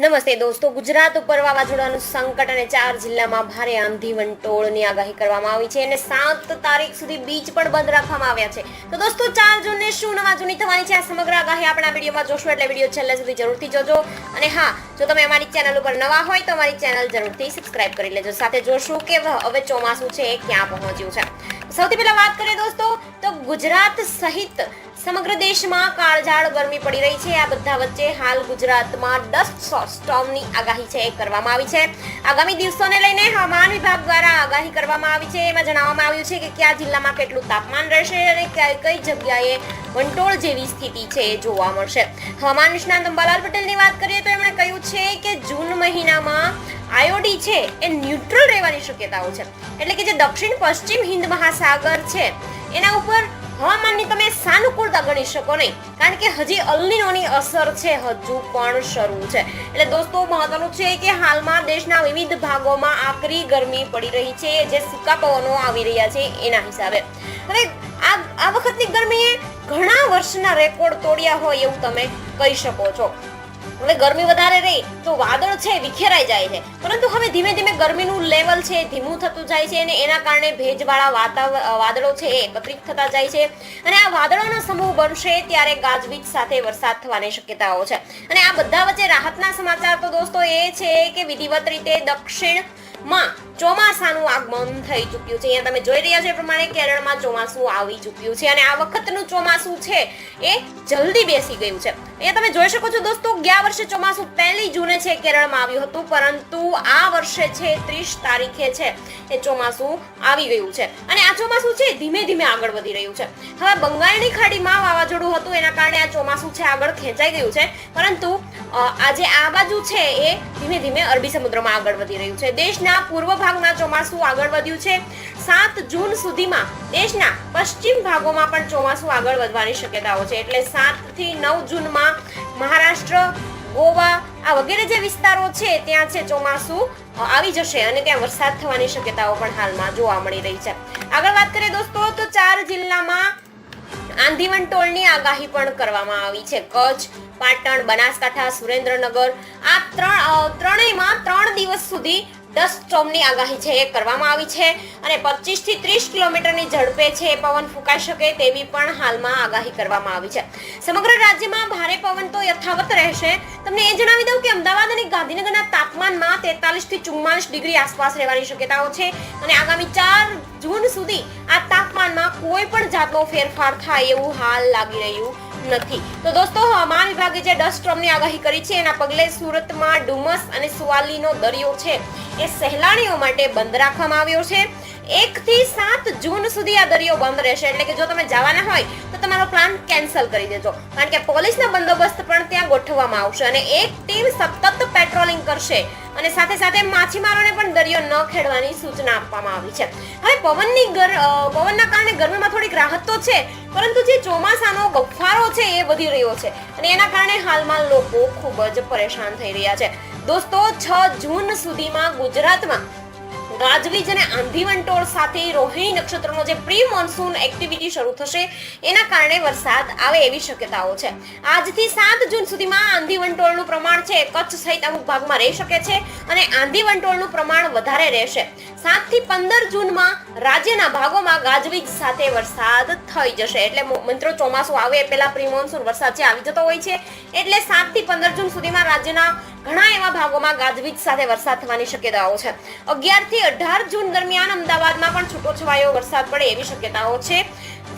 નમસ્તે દોસ્તો, ગુજરાત ઉપર વાવાઝોડાનું સંકટ અને ચાર જિલ્લામાં ભારે આંધી વંટોળની આગાહી કરવામાં આવી છે અને સાત તારીખ સુધી બીચ પણ બંધ રાખવામાં આવ્યા છે. તો દોસ્તો, ચાર જૂનને શું નવા જૂની થવાની છે આ સમગ્ર આગાહી આપણા વિડીયોમાં જોશું એટલે વીડિયો છેલ્લે સુધી જરૂરથી જોજો. અને હા, જો તમે અમારી ચેનલ ઉપર નવા હોય તો અમારી ચેનલ જરૂરથી સબસ્ક્રાઇબ કરી લેજો. સાથે જોશું કે હવે ચોમાસું છે, એ ક્યાં પહોંચ્યું છે. સૌથી પહેલા વાત કરીએ દોસ્તો, તો ગુજરાત સહિત સમગ્ર દેશમાં કાળઝાળ ગરમી પડી રહી છે. આ બધા વચ્ચે હાલ ગુજરાતમાં ડસ્ટ સ્ટોર્મની આગાહી છે એ કરવામાં આવી છે. આગામી દિવસોને લઈને હવામાન વિભાગ દ્વારા આગાહી કરવામાં આવી છે. એમાં જણાવવામાં આવ્યું છે કે કયા જિલ્લામાં કેટલું તાપમાન રહેશે અને કઈ કઈ જગ્યાએ વંટોળ જેવી સ્થિતિ છે એ જોવા મળશે. હવામાન નિષ્ણાંત અંબાલાલ પટેલની વાત કરીએ તો એમણે કહ્યું છે કે જૂન મહિનામાં આયોડી છે એ ન્યુટ્રલ રહેવાની શક્યતાઓ છે. એટલે કે જે દક્ષિણ પશ્ચિમ હિન્દ મહાસાગર છે, એના ઉપર હવામાનની તમે સાનુકૂળતા ગણી શકો નહીં. કારણ કે હજી અલ્નિનોની અસર છે હજુ પણ શરૂ છે. એટલે દોસ્તો, મહત્વનું છે કે હાલમાં દેશના વિવિધ ભાગોમાં આકરી ગરમી પડી રહી છે, જે સૂકા પવનો આવી રહ્યા છે એના હિસાબે. હવે આ આ વખતની ગરમીએ ઘણા વર્ષના રેકોર્ડ તોડ્યા હોય એવું તમે કહી શકો છો. હવે ગરમી વધારે રહી તો વાદળ છે વિખેરાઈ જાય છે. પરંતુ હવે ધીમે ધીમે ગરમીનું લેવલ છે, ધીમું થતું જાય છે અને એના કારણે ભેજવાળા વાતાવરણ વાદળો છે એ એકત્રિત થતા જાય છે. અને આ વાદળોનો સમૂહ બનશે ત્યારે ગાજવીજ સાથે વરસાદ થવાની શક્યતાઓ છે. અને આ બધા વચ્ચે રાહતના સમાચાર તો દોસ્તો એ છે કે વિધિવત રીતે દક્ષિણમાં ચોમાસાનું આગમન થઈ ચૂક્યું છે. અહીંયા તમે જોઈ રહ્યા છો એ પ્રમાણે કેરળમાં ચોમાસું આવી ચૂક્યું છે અને આ વખતનું ચોમાસું છે એ જલ્દી બેસી ગયું છે. અહીંયા તમે જોઈ શકો છો દોસ્તો, ગયા વર્ષે ચોમાસું પહેલી જૂને છે કેરળમાં આવ્યું હતું, પરંતુ આ વર્ષે છે ત્રીસ તારીખે છે એ ચોમાસું આવી ગયું છે. અને આ ચોમાસું છે ધીમે ધીમે આગળ વધી રહ્યું છે. હવે બંગાળની ખાડીમાં વાવાઝોડું હતું, એના કારણે આ ચોમાસું છે આગળ ખેંચાઈ ગયું છે, પરંતુ આજે આ બાજુ છે એ ધીમે ધીમે અરબી સમુદ્રમાં આગળ વધી રહ્યું છે. દેશના પૂર્વ ભાગમાં ચોમાસું આગળ વધ્યું છે. સાત જૂન સુધીમાં દેશના પશ્ચિમ ભાગોમાં પણ ચોમાસું આગળ વધવાની શક્યતાઓ છે. એટલે સાતથી નવ જૂનમાં મહારાષ્ટ્ર, ગોવા આ વગેરે જે વિસ્તારો છે, ત્યાં છે ચોમાસું આવી જશે અને ત્યાં વરસાદ થવાની શક્યતાઓ પણ હાલમાં જોવા મળી રહી છે. આગળ વાત કરીએ દોસ્તો, તો ચાર જિલ્લામાં આંધીવન વંટોળની આગાહી પણ કરવામાં આવી છે. કચ્છ, પાટણ, બનાસકાંઠા, સુરેન્દ્રનગર આ ત્રણ ત્રણેયમાં ત્રણ દિવસ સુધી ડસ્ટ સ્ટોર્મની આગાહી છે, એ કરવામાં આવી છે અને 25 થી ત્રીસ કિલોમીટરની ઝડપે છે, એ પવન ફૂંકાઈ શકે તેવી પણ હાલમાં આગાહી કરવામાં આવી છે. સમગ્ર રાજ્યમાં ભારે પવન તો યથાવત રહેશે. તમને એ જણાવી દઉં કે અમદાવાદ અને ગાંધીનગરના તાપમાનમાં તેતાલીસથી ચુમ્માલીસ ડિગ્રી આસપાસ રહેવાની શક્યતાઓ છે અને આગામી ચાર જૂન સુધી આ તાપમાનમાં કોઈ પણ જાતનો ફેરફાર થાય એવું હાલ લાગી રહ્યું નથી. તો દોસ્તો હવામાન વિભાગે જે ડસ્ટ સ્ટોર્મની આગાહી કરી છે, એના પગલે સુરતમાં ડુમસ અને સુવાલીનો દરિયો છે એ સહેલાણીઓ માટે બંધ રાખવામાં આવ્યો છે. એક થી સાત જૂન સુધી આ દરિયો બંધ રહેશે. એટલે કે જો તમે જવાના હોય, તો તમારો પ્લાન કેન્સલ કરી દેજો. કારણ કે પોલીસનો બંદોબસ્ત પણ ત્યાં ગોઠવવામાં આવશે અને એક ટીમ સતત પેટ્રોલિંગ કરશે અને સાથે સાથે માછીમારોને પણ દરિયો ન ખેડવાની સૂચના આપવામાં આવી છે. હવે પવનની પવનના કારણે ગરમીમાં તો છે. પરંતુ જે ચોમાસાનો બફારો છે એ વધી રહ્યો છે અને એના કારણે હાલમાં લોકો ખૂબ જ પરેશાન થઈ રહ્યા છે. દોસ્તો, છ જૂન સુધીમાં ગુજરાતમાં ગાજવીજ અને આંધી વંટોળ સાથે રોહિણી નક્ષત્રનો જે પ્રી મોન્સૂન એક્ટિવિટી શરૂ થશે, એના કારણે વરસાદ આવે એવી શક્યતાઓ છે. આજથી સાત જૂન સુધીમાં આંધી વંટોળનું પ્રમાણ છે, કચ્છ સહિત અમુક ભાગમાં રહી શકે છે અને આંધી વંટોળનું પ્રમાણ વધારે રહેશે. સાતથી પંદર જૂનમાં રાજ્યના ભાગોમાં ગાજવીજ સાથે વરસાદ થઈ જશે. એટલે મિત્રો, ચોમાસું આવે એ પહેલા પ્રી મોન્સૂન વરસાદ છે આવી જતો હોય છે, એટલે સાતથી પંદર જૂન સુધીમાં રાજ્યના ઘણા એવા ભાગોમાં ગાજવીજ સાથે વરસાદ થવાની શક્યતાઓ છે. અગિયારથી અઢાર જૂન દરમિયાન અમદાવાદમાં પણ છૂટોછવાયો વરસાદ પડે એવી શક્યતાઓ છે.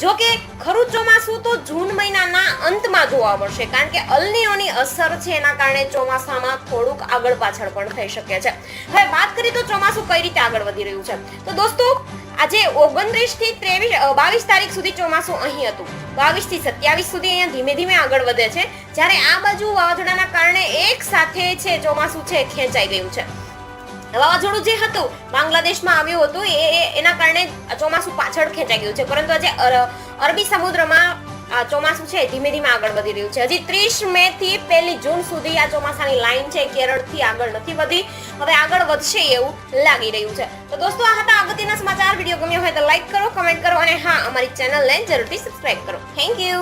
જો કે ખરું ચોમાસું તો જૂન મહિનાના અંતમાં જોવા મળશે, કારણ કે અલનીઓની અસર છે એના કારણે ચોમાસામાં થોડુંક આગળ પાછળ પણ થઈ શકે છે. હવે વાત કરીએ તો ચોમાસું કઈ રીતે આગળ વધી રહ્યું છે? તો દોસ્તો, આજે ઓગણત્રીસથી ત્રેવીસ બાવીસ તારીખ સુધી ચોમાસું અહીં હતું. બાવીસથી સત્યાવીસ સુધી અહીંયા ધીમે ધીમે આગળ વધે છે. જ્યારે આ બાજુ વાવાઝોડાના કારણે એક સાથે છે ચોમાસું છે, ખેંચાઈ ગયું છે. વાવાઝોડું જે હતું, બાંગ્લાદેશમાં આવ્યું હતું, એ એના કારણે ચોમાસું પાછળ ખેંચાઈ ગયું છે. પરંતુ આજે અરબી સમુદ્રમાં ચોમાસું છે ધીમે ધીમે આગળ વધી રહ્યું છે. હજી ત્રીસ મે થી પહેલી જૂન સુધી આ ચોમાસાની લાઈન છે, કેરળથી આગળ નથી વધી. હવે આગળ વધશે એવું લાગી રહ્યું છે. તો દોસ્તો, આ હતા અગત્યના સમાચાર. વીડિયો ગમ્યો હોય તો લાઈક કરો, કમેન્ટ કરો, અને હા, અમારી ચેનલને જરૂરથી સબસ્ક્રાઈબ કરો. Thank you.